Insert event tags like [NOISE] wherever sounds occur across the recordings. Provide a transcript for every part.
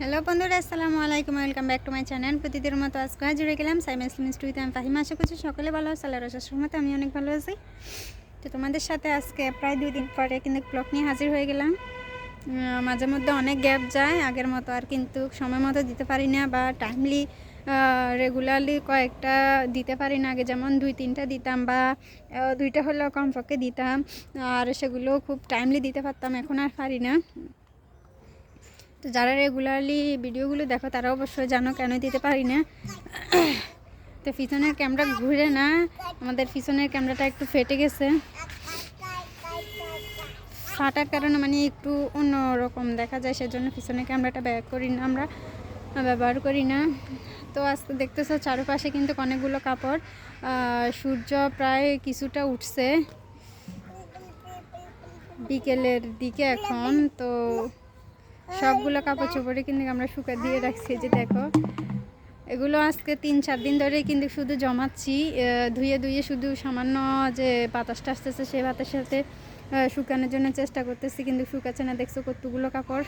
Hello বন্ধুরা, আসসালামু আলাইকুম, welcome back to my channel. প্রতিদিনের মতো আজকে জুড়ে গেলাম সাইমা ইসলাম স্টুডিওতে। আমি ফাহিমা, আশা করছি সকলে ভালো আছে আল্লাহ রসার মতো আমি অনেক ভালো আছি। তো তোমাদের সাথে আজকে প্রায় দুই দিন পরে কিন্তু ব্লগ নিয়ে হাজির হয়ে গেলাম। মাঝে মধ্যে অনেক গ্যাপ যায়, আগের মতো আর কিন্তু সময় মতো দিতে পারি না বা টাইমলি রেগুলারলি কয়েকটা দিতে পারি না। আগে যেমন দুই, তিনটা দিতাম বা দুইটা হলেও কমপক্ষে দিতাম। আর সেগুলো খুব টাইমলি দিতে পারতাম, এখন আর পারি না। তো যারা রেগুলারলি ভিডিওগুলো দেখো, তারা অবশ্যই জানো কেন দিতে পারি না। তো পিছনের ক্যামেরা ঘুরে না, আমাদের পিছনের ক্যামেরাটা একটু ফেটে গেছে। ফাটার কারণে মানে একটু অন্যরকম দেখা যায়, সেজন্য পিছনের ক্যামেরাটা ব্যাক করি না আমরা, ব্যবহার করি না। তো আজকে দেখতেছো চারপাশে কিন্তু অনেকগুলো কাপড় সূর্য প্রায় কিছুটা উঠছে। বিকেলের দিকে এখন, তো সবগুলো কাপড় চোপড়ে কিন্তু আমরা শুকা দিয়ে রাখছি যে দেখো। এগুলো আজকে তিন, চার দিন ধরে কিন্তু শুধু জমাচ্ছি ধুয়ে ধুয়ে শুধু সামান্য যে বাতাসটা আসতেছে সেই বাতাসের সাথে শুকানোর জন্য চেষ্টা করতেছি, কিন্তু শুকাচ্ছে না। দেখছ কতগুলো কাপড়?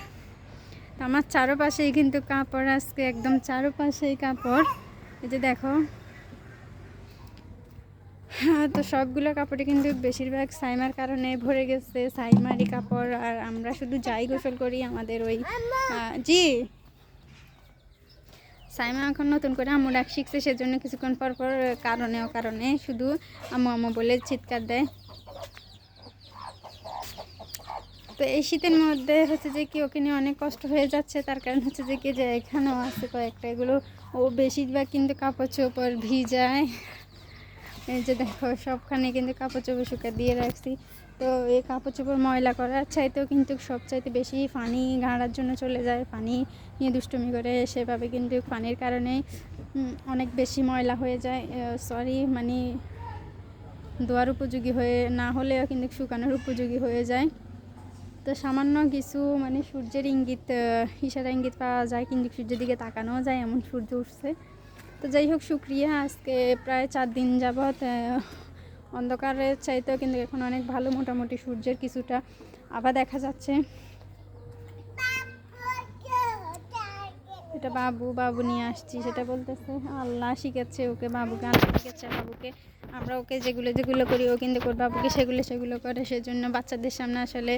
আমার চারোপাশেই কিন্তু কাপড়, আজকে একদম চারোপাশেই কাপড়। এই যে দেখো তো সবগুলো কাপড়ে কিন্তু বেশিরভাগ সাইমার কারণে ভরে গেছে। সাইমারি কাপড়, আর আমরা শুধু যাই গোসল করি আমাদের ওই জি। সাইমা এখন নতুন করে আম্মু ডাক শিখছে, সেজন্য কিছুক্ষণ পর পর কারণে ও কারণে শুধু আম্মু আম্মু বলে চিৎকার দেয়। তো এই শীতের মধ্যে হচ্ছে যে কি, ওকে নিয়ে অনেক কষ্ট হয়ে যাচ্ছে, তার কারণ হচ্ছে যে কি, যে এখানেও আছে কয়েকটা, এগুলো ও বেশিরভাগ কিন্তু কাপড় চোপড় ভিজায়। এই যে দেখো, সবখানে কিন্তু কাপড় চোপড় শুকা দিয়ে রাখছি। তো এই কাপড় চোপড় ময়লা করার চাইতেও কিন্তু সবচাইতে বেশি পানি গাড়ার জন্য চলে যায়। পানি নিয়ে দুষ্টুমি করে সেভাবে কিন্তু পানির কারণে অনেক বেশি ময়লা হয়ে যায়। সরি মানে দোয়ার উপযোগী হয়ে না হলেও কিন্তু শুকানোর উপযোগী হয়ে যায়। তো সামান্য কিছু মানে সূর্যের ইঙ্গিত ইশারা ইঙ্গিত পাওয়া যায়, কিন্তু সূর্যের দিকে তাকানোও যায়, এমন সূর্য উঠছে। তো যাই হোক, শুক্রিয়া। আজকে প্রায় চার দিন যাবৎ অন্ধকারের চাইতেও কিন্তু এখন অনেক ভালো। মোটামুটি সূর্যের কিছুটা আবার দেখা যাচ্ছে। এটা বাবু বাবু নিয়ে আসছি, সেটা বলতেছে, আল্লাহ শিখাচ্ছে ওকে বাবুকে আল্লাহ শিখাচ্ছে, বাবুকে। আমরা ওকে যেগুলো যেগুলো করি, ও কিন্তু ওর বাবুকে সেগুলো সেগুলো করে। সেজন্য বাচ্চাদের সামনে আসলে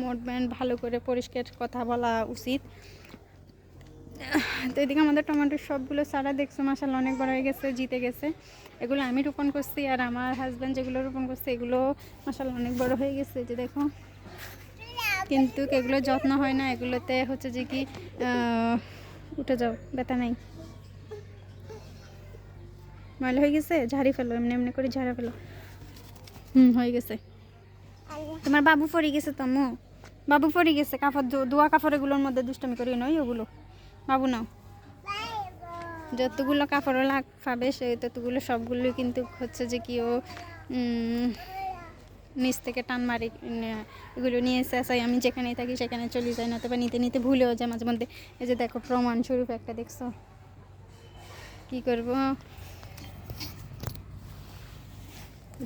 মোট ভালো করে পরিষ্কার কথা বলা উচিত। তো এদিকে আমাদের টমেটোর সবগুলো সারা দেখছ মাসাল অনেক বড় হয়ে গেছে, জিতে গেছে। এগুলো আমি রোপণ করছি আর আমার হাজব্যান্ড যেগুলো রোপণ করছে, এগুলো মাসাল অনেক বড় হয়ে গেছে যে দেখো। কিন্তু এগুলো যত্ন হয় না, এগুলোতে হচ্ছে যে কি উঠে যাও, ব্যথা নাই। ময়লা হয়ে গেছে, ঝাড়ি ফেলো, এমনি এমনি করে ঝাড়া ফেলো। হুম, হয়ে গেছে। তোমার বাবু পড়ে গেছে তো বাবু পড়ে গেছে, কাপড় ধোয়া কাপড় এগুলোর মধ্যে দুষ্টামি করি নয় ওগুলো? বাবু নাও। যতগুলো কাপড় লাগ, পাবে সে ততগুলো সবগুলো কিন্তু হচ্ছে যে কি ও নিচ থেকে টান মারি এগুলো নিয়ে এসে আসাই। আমি যেখানে থাকি সেখানে চলে যাই না তবে নিতে নিতে ভুলেও যায় মাঝে মধ্যে। এই যে দেখো প্রমাণ স্বরূপ একটা দেখছ? কি করব?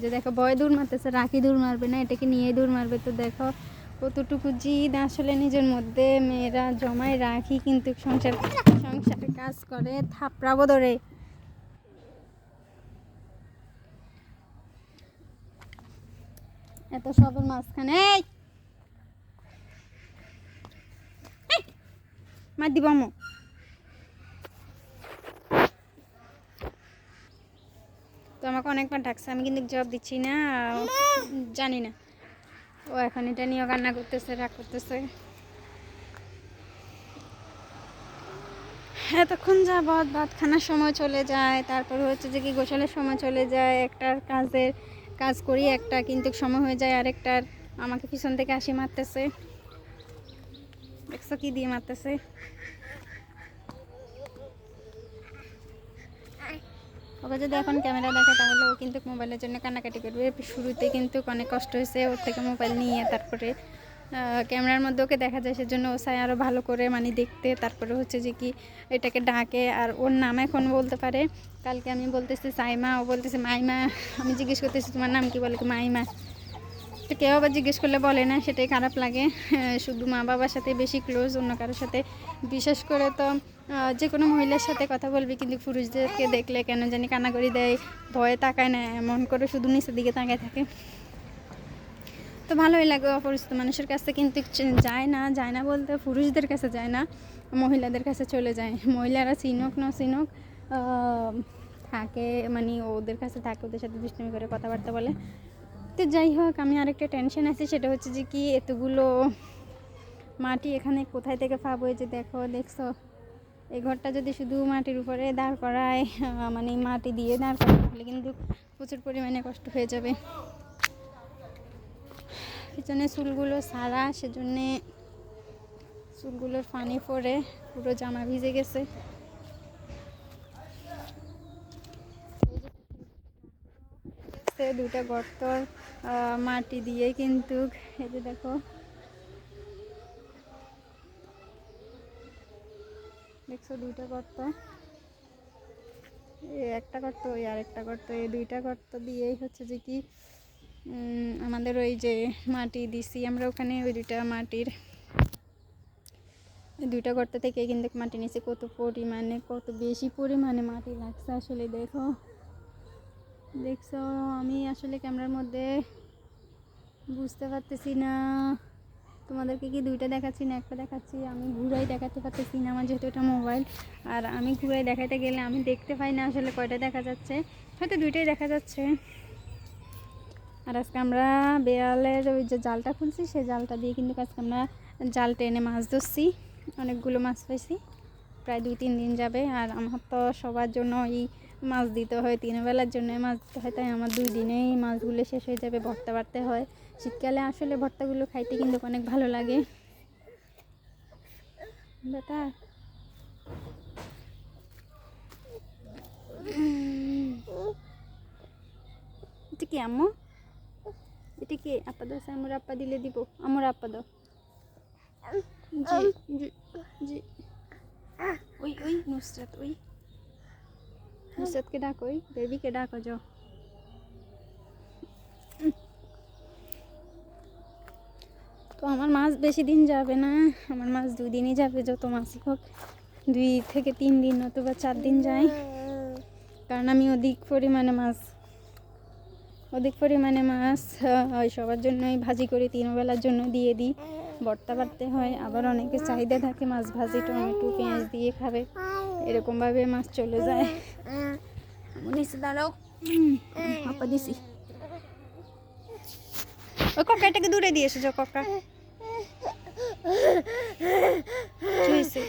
যে দেখো, বয় দূর মারতেছে, রাখি দূর মারবে না, এটাকে নিয়ে দূর মারবে। তো দেখো কতটুকু জিদ? আসলে নিজের মধ্যে মেয়েরা জমায় রাখি, কিন্তু সংসার, সংসারে কাজ করে থাপড়া বদরে এত সবের মাঝখানে! মার দিব আমো তো আমাকে অনেকবার ডাকছে, আমি কিন্তু জবাব দিচ্ছি না, জানি না। ও এখন এটা নিয়েও কান্না করতেছে, রাগ করতেছে। এতক্ষণ যাবৎ ভাত খানার সময় চলে যায়, তারপর হচ্ছে যে কি গোসলের সময় চলে যায়, একটার কাজের কাজ করি একটা, কিন্তু সময় হয়ে যায় আরেকটার। আমাকে পিছন থেকে আসি মারতেছে। দেখছ কি দিয়ে মারতেছে? ওকে যদি এখন ক্যামেরা দেখে, তাহলে ও কিন্তু মোবাইলের জন্য কান্নাকাটি করবে। শুরুতে কিন্তু অনেক কষ্ট হয়েছে ওর থেকে মোবাইল নিয়ে, তারপরে ক্যামেরার মধ্যে ওকে দেখা যায় সেজন্য ও চায় আরও ভালো করে মানে দেখতে। তারপরে হচ্ছে যে কি, এটাকে ডাকে। আর ওর নাম এখন বলতে পারে, কালকে আমি বলতেছি সাইমা। ও বলতেছে, মাইমা। আমি জিজ্ঞেস করতেছি, তোমার নাম কি? বলে মাইমা। তো কেউ আবার জিজ্ঞেস করলে বলে না, সেটাই খারাপ লাগে। শুধু মা বাবার সাথে বেশি ক্লোজ অন্য কারোর সাথে। বিশেষ করে তো যে কোনো মহিলার সাথে কথা বলবি কিন্তু পুরুষদেরকে দেখলে কেন জানি কানাকড়ি দেয়, ভয়ে তাকায় না, এমন করে শুধু নিচের দিকে তাকায় থাকে। তো ভালোই লাগে অপরিচিত মানুষের কাছে কিন্তু যায় না যায় না বলতে পুরুষদের কাছে যায় না, মহিলাদের কাছে চলে যায়। মহিলারা চিনুক, না চিনুক থাকে মানে ওদের কাছে থাকে, ওদের সাথে দুষ্টুমি করে কথাবার্তা বলে। তো যাই হোক, আমি আরেকটা টেনশন আছে, সেটা হচ্ছে যে কি এতগুলো মাটি এখানে কোথায় থেকে পাবো? যে দেখো, দেখছ? এই ঘরটা যদি শুধু মাটির উপরে দাঁড় করায় মানে মাটি দিয়ে দাঁড় করায়, তাহলে কিন্তু প্রচুর পরিমাণে কষ্ট হয়ে যাবে। পিছনে চুলগুলো সারা, সেজন্যে চুলগুলোর পানি পড়ে, পুরো জামা ভিজে গেছে। সে দুটা গর্ত মাটি দিয়ে কিন্তু, এই যে দেখো। দেখছ দুইটা গর্ত? একটা গর্ত ওই আরেকটা গর্ত, এই দুইটা গর্ত দিয়েই হচ্ছে যে কি আমাদের ওই যে মাটি দিছি আমরা ওখানে, ওই দুইটা মাটির। দুইটা গর্ত থেকে কিন্তু মাটি নিচে কত পরিমাণে, কত বেশি পরিমাণে মাটি লাগছে আসলে দেখো। দেখছ, আমি আসলে ক্যামেরার মধ্যে বুঝতে পারতেছি না। তোমাদেরকে কি দুইটা দেখাচ্ছি না একটা দেখাচ্ছি? আমি ঘুরাই দেখাতে পারতেছি না, আমার যেহেতু এটা মোবাইল। আর আমি ঘুরাই দেখাতে গেলে আমি দেখতে পাই না আসলে কয়টা দেখা যাচ্ছে। হয়তো দুইটাই দেখা যাচ্ছে। আর আজকে আমরা বেয়ালের ওই যে জালটা খুলছি, সেই জালটা দিয়ে কিন্তু আজকে আমরা জাল টেনে মাছ ধরছি। অনেকগুলো মাছ পাইছি। প্রায় দুই, তিন দিন যাবে। আর আমার তো সবার জন্য এই মাছ দিতে হয়, তিন বেলার জন্য মাছ দিতে হয়, তাই আমার দুই দিনেই মাছগুলো শেষ হয়ে যাবে ভর্তা বাড়তে হয়। শীতকালে আসলে ভর্তাগুলো খাইতে কিন্তু অনেক ভালো লাগে। বেটা। এটা কি আম্মু? এটা কি আপা দাও আমার আপা দিলে দিব। আমার আপা দাও। জি জি জি। ওই ওই, নুসরাত, ওই। নুসরাতকে ডাকো বেবিকে ডাকো, যাও। তো আমার মাছ বেশি দিন যাবে না, আমার মাছ দুই দিনই যাবে যত মাছই হোক। দুই থেকে তিন দিন অথবা চার দিন যায়। কারণ আমি অধিক পরিমাণে মাছ, অধিক পরিমাণে মাছ সবার জন্যই ভাজি করে তিন বেলার জন্য দিয়ে দিই। ভর্তা বাড়তে হয়, আবার অনেকে চাহিদা থাকে মাছ ভাজি, টমেটো, পেঁয়াজ দিয়ে খাবে। এরকমভাবে মাছ চলে যায় নিচে দাঁড়াও হুম, দিছি ও কাকা এটাকে দূরে দিয়ে এসেছ কাকা কি হয়েছে?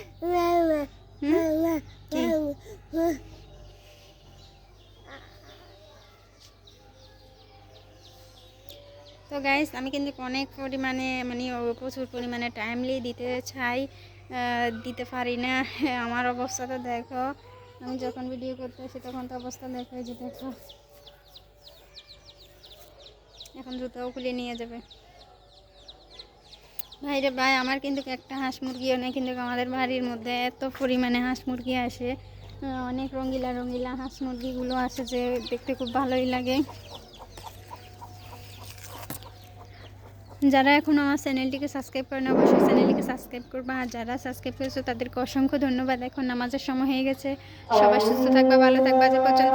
হুম? কি? তো গাইস আমি কিন্তু অনেক পরিমাণে মানে প্রচুর পরিমাণে টাইমলি দিতে চাই দিতে পারি না। [LAUGHS] আমার অবস্থা তো দেখো, আমি যখন ভিডিও করতে আসি তখন তো অবস্থা দেখো যে দেখো। এখন জুতাও খুলে নিয়ে যাবে। ভাই রে ভাই, আমার কিন্তু একটা হাঁস মুরগিও নেই, কিন্তু আমাদের বাড়ির মধ্যে এত পরিমাণে হাঁস মুরগি আসে। অনেক রঙিলা রঙিলা হাঁস মুরগিগুলো আসে যে দেখতে খুব ভালোই লাগে। যারা এখন আমার চ্যানেলটিকে সাবস্ক্রাইব করেন, অবশ্যই চ্যানেলটিকে সাবস্ক্রাইব করবা। আর যারা সাবস্ক্রাইব করেছ, তাদেরকে অসংখ্য ধন্যবাদ। এখন নামাজের সময় হয়ে গেছে। সবাই সুস্থ থাকবা, ভালো থাকবা। যে পর্যন্ত